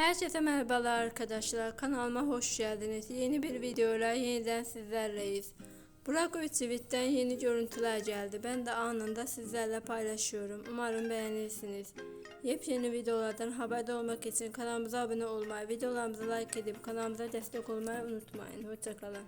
Herkese merhabalar arkadaşlar. Kanalıma hoş geldiniz. Yeni bir videoyla yeniden sizlerleyiz. Burak Özçivit'ten yeni görüntüler geldi. Ben de anında sizlerle paylaşıyorum. Umarım beğenirsiniz. Yepyeni videolardan haberdar olmak için kanalımıza abone olmayı, videolarımıza like edip kanalımıza destek olmayı unutmayın. Hoşçakalın.